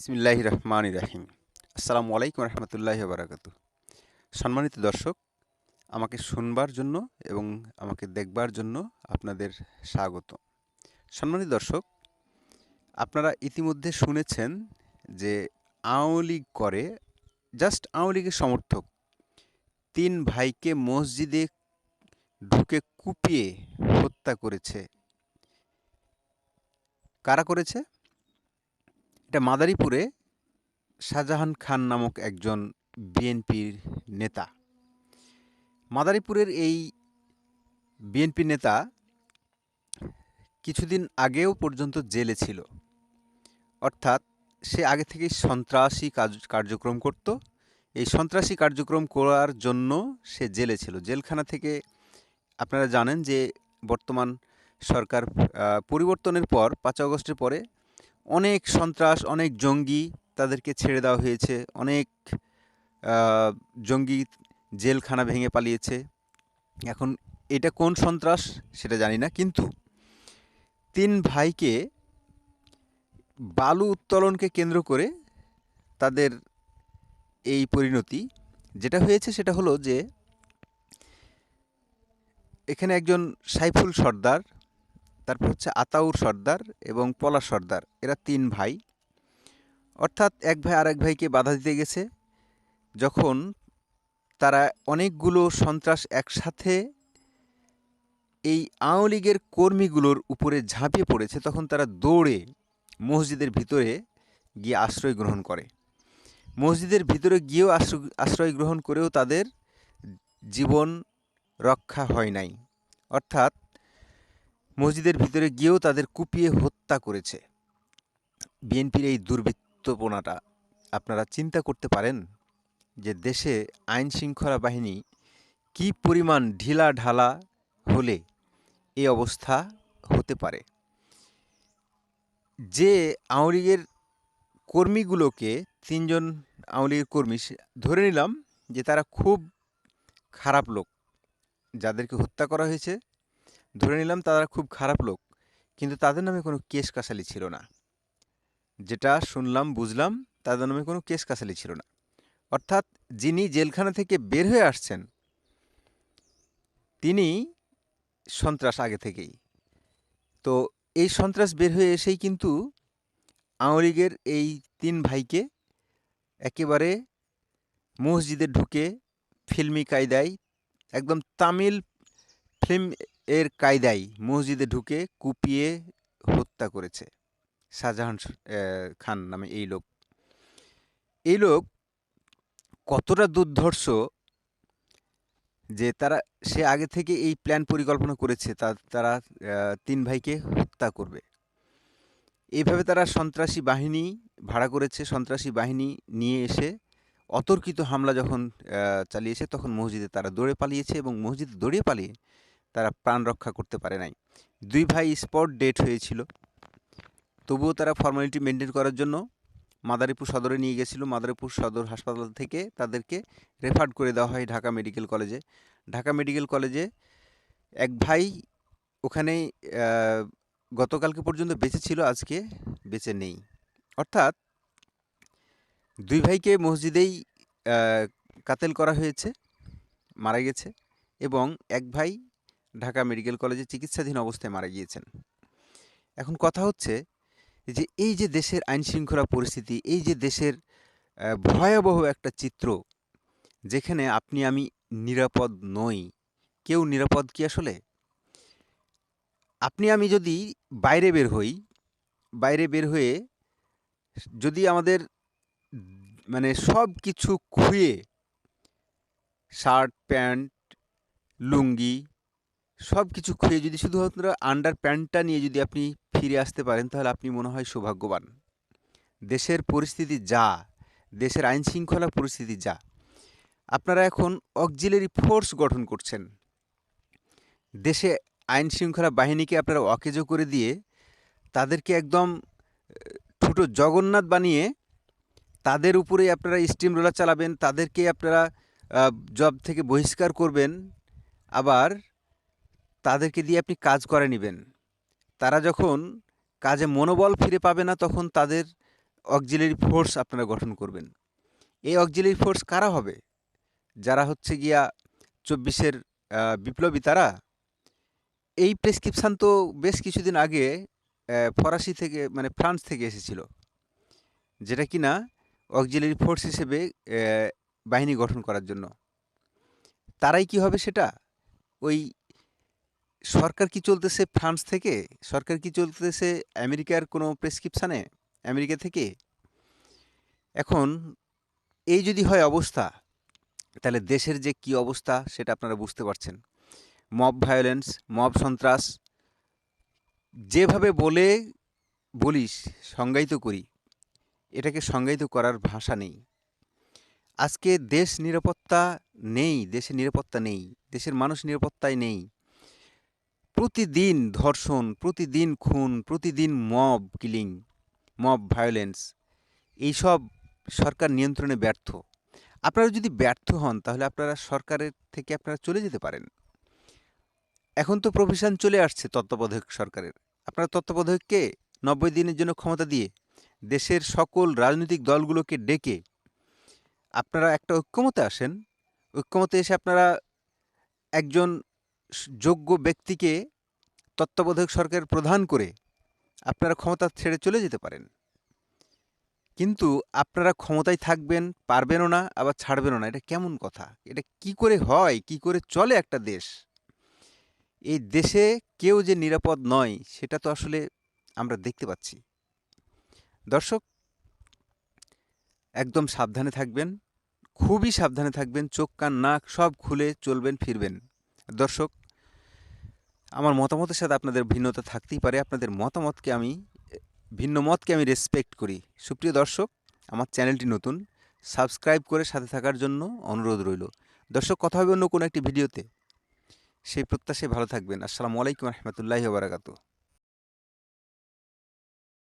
বিসমিল্লাহ রহমান রাহিম। আসসালামু আলাইকুম রহমতুল্লাহ বারাকাতু সম্মানিত দর্শক, আমাকে শুনবার জন্য এবং আমাকে দেখবার জন্য আপনাদের স্বাগত। সম্মানিত দর্শক, আপনারা ইতিমধ্যে শুনেছেন যে আওয়ামী লীগ করে, জাস্ট আওয়ামী লীগের সমর্থক, তিন ভাইকে মসজিদে ঢুকে কুপিয়ে হত্যা করেছে। কারা করেছে? এটা মাদারীপুরে শাহজাহান খান নামক একজন বিএনপির নেতা। মাদারীপুরের এই বিএনপি নেতা কিছুদিন আগেও পর্যন্ত জেলে ছিল। অর্থাৎ সে আগে থেকেই সন্ত্রাসী কাজ, কার্যক্রম করত। এই সন্ত্রাসী কার্যক্রম করার জন্য সে জেলে ছিল। জেলখানা থেকে আপনারা জানেন যে বর্তমান সরকার পরিবর্তনের পর, পাঁচ আগস্টের পরে অনেক সন্ত্রাস, অনেক জঙ্গি তাদেরকে ছেড়ে দেওয়া হয়েছে। অনেক জঙ্গি জেলখানা ভেঙে পালিয়েছে। এখন এটা কোন সন্ত্রাস সেটা জানি না, কিন্তু তিন ভাইকে বালু উত্তোলনকে কেন্দ্র করে তাদের এই পরিণতি যেটা হয়েছে সেটা হলো যে এখানে একজন সাইফুল সর্দার তারপর হচ্ছে আতাউর সর্দার এবং পলা সর্দার, এরা তিন ভাই। অর্থাৎ এক ভাই আর এক ভাইকে বাধা দিতে গেছে। যখন তারা অনেকগুলো সন্ত্রাস একসাথে এই আওয়ামী লীগের কর্মীগুলোর উপরে ঝাঁপিয়ে পড়েছে, তখন তারা দৌড়ে মসজিদের ভিতরে গিয়ে আশ্রয় গ্রহণ করে। মসজিদের ভিতরে গিয়েও আশ্রয় গ্রহণ করেও তাদের জীবন রক্ষা হয় নাই। অর্থাৎ মসজিদের ভিতরে গিয়েও তাদের কুপিয়ে হত্যা করেছে। বিএনপির এই দুর্বৃত্তপনাটা, আপনারা চিন্তা করতে পারেন যে দেশে আইন শৃঙ্খলা বাহিনী কি পরিমাণ ঢিলা ঢালা হলে এই অবস্থা হতে পারে। যে আওয়ামী লীগের কর্মীগুলোকে, তিনজন আওয়ামী লীগের কর্মী ধরে নিলাম যে তারা খুব খারাপ লোক, যাদেরকে হত্যা করা হয়েছে। ধরে নিলাম তারা খুব খারাপ লোক, কিন্তু তাদের নামে কোনো কেস কাসালি ছিল না। যেটা শুনলাম, বুঝলাম, তাদের নামে কোনো কেস কাসালি ছিল না। অর্থাৎ যিনি জেলখানা থেকে বের হয়ে আসছেন, তিনি সন্ত্রাস আগে থেকেই। তো এই সন্ত্রাস বের হয়ে এসেই কিন্তু আওয়ামী লীগের এই তিন ভাইকে একেবারে মসজিদে ঢুকে ফিল্মি কায়দায়, একদম তামিল ফিল্ম এর কায়দায় মসজিদে ঢুকে কুপিয়ে হত্যা করেছে শাহজাহান খান নামে এই লোক। এই লোক কতটা দুর্ধর্ষ যে তারা, সে আগে থেকে এই প্ল্যান পরিকল্পনা করেছে, তা, তারা তিন ভাইকে হত্যা করবে। এইভাবে তারা সন্ত্রাসী বাহিনী ভাড়া করেছে, সন্ত্রাসী বাহিনী নিয়ে এসে অতর্কিত হামলা যখন চালিয়েছে, তখন মসজিদে তারা দৌড়ে পালিয়েছে এবং মসজিদে দৌড়ে পালিয়ে তারা প্রাণ রক্ষা করতে পারে নাই। দুই ভাই স্পট ডেট হয়েছিল। তবুও তারা ফর্মালিটি মেনটেন করার জন্য মাদারীপুর সদরে নিয়ে গেছিল। মাদারীপুর সদর হাসপাতাল থেকে তাদেরকে রেফার্ড করে দেওয়া হয় ঢাকা মেডিকেল কলেজে। ঢাকা মেডিকেল কলেজে এক ভাই ওখানে গতকালকে পর্যন্ত বেঁচে ছিল, আজকে বেঁচে নেই। অর্থাৎ দুই ভাইকে মসজিদেই কাতেল করা হয়েছে, মারা গেছে এবং এক ভাই ঢাকা মেডিকেল কলেজে চিকিৎসাধীন অবস্থায় মারা গিয়েছেন। এখন কথা হচ্ছে যে, এই যে দেশের আইন শৃঙ্খলা পরিস্থিতি, এই যে দেশের ভয়াবহ একটা চিত্র, যেখানে আপনি, আমি নিরাপদ নই, কেউ নিরাপদ কি আসলে? আপনি, আমি যদি বাইরে বের হই, বাইরে বের হয়ে যদি আমাদের মানে সব কিছু খুঁয়ে, শার্ট, প্যান্ট, লুঙ্গি সব কিছু খুঁয়ে যদি শুধুমাত্র আন্ডার প্যান্টটা নিয়ে যদি আপনি ফিরে আসতে পারেন, তাহলে আপনি মনে হয় সৌভাগ্যবান। দেশের পরিস্থিতি যা, দেশের আইন শৃঙ্খলা পরিস্থিতি যা, আপনারা এখন অক্সিলারি ফোর্স গঠন করছেন। দেশে আইন শৃঙ্খলা বাহিনীকে আপনারা অকেজো করে দিয়ে তাদেরকে একদম ছোটো জগন্নাথ বানিয়ে তাদের উপরেই আপনারা স্টিম রোলার চালাবেন, তাদেরকে আপনারা জব থেকে বহিষ্কার করবেন, আবার তাদেরকে দিয়ে আপনি কাজ করে নেবেন। তারা যখন কাজে মনোবল ফিরে পাবে না, তখন তাদের অক্সিলারি ফোর্স আপনারা গঠন করবেন। এই অক্সিলারি ফোর্স কারা হবে? যারা হচ্ছে গিয়া চব্বিশের বিপ্লবী তারা? এই প্রেসক্রিপশান তো বেশ কিছুদিন আগে ফরাসি থেকে মানে ফ্রান্স থেকে এসেছিল। যেটা কি না অক্সিলারি ফোর্স হিসেবে বাহিনী গঠন করার জন্য। তারাই কি হবে সেটা? ওই সরকার কি চলতেছে ফ্রান্স থেকে? সরকার কি চলতেছে আমেরিকার কোনো প্রেসক্রিপশানে? আমেরিকা থেকে? এখন এই যদি হয় অবস্থা, তাহলে দেশের যে কি অবস্থা সেটা আপনারা বুঝতে পারছেন। মব ভায়োলেন্স, মব সন্ত্রাস, যেভাবে বলে বলিস সংজ্ঞায়িত করি, এটাকে সংজ্ঞায়িত করার ভাষা নেই। আজকে দেশ নিরাপত্তা নেই, দেশের নিরাপত্তা নেই, দেশের মানুষ নিরাপত্তায় নেই। প্রতিদিন ধর্ষণ, প্রতিদিন খুন, প্রতিদিন মব কিলিং, মব ভায়োলেন্স এইসব সরকার নিয়ন্ত্রণে ব্যর্থ। আপনারা যদি ব্যর্থ হন, তাহলে আপনারা সরকারের থেকে আপনারা চলে যেতে পারেন। এখন তো প্রভিশন চলে আসছে তত্ত্বাবধায়ক সরকারের। আপনারা তত্ত্বাবধায়ককে নব্বই দিনের জন্য ক্ষমতা দিয়ে দেশের সকল রাজনৈতিক দলগুলোকে ডেকে আপনারা একটা ঐক্যমতে আসেন। ঐক্যমতে এসে আপনারা একজন যোগ্য ব্যক্তিকে তত্ত্বাবধায়ক সরকার প্রধান করে আপনারা ক্ষমতা ছেড়ে চলে যেতে পারেন। কিন্তু আপনারা ক্ষমতায় থাকবেন, পারবেনও না, আবার ছাড়বেনও না। এটা কেমন কথা? এটা কি করে হয়, কি করে চলে একটা দেশ? এই দেশে কেউ যে নিরাপদ নয়, সেটা তো আসলে আমরা দেখতে পাচ্ছি। দর্শক, একদম সাবধানে থাকবেন, খুবই সাবধানে থাকবেন, চোখ কান নাক সব খুলে চলবেন, ফিরবেন। দর্শক আমার মতামতের সাথে আপনাদের ভিন্নতা থাকতেই পারে। আপনাদের মতামতকে আমি, ভিন্ন মতকে আমি রেসপেক্ট করি। সুপ্রিয় দর্শক, আমার চ্যানেলটি নতুন সাবস্ক্রাইব করে সাথে থাকার জন্য অনুরোধ রইল। দর্শক, কথা হবে অন্য কোনো একটি ভিডিওতে। সেই প্রত্যাশায় ভালো থাকবেন। আসসালামু আলাইকুম রহমতুল্লাহি বারাকাতু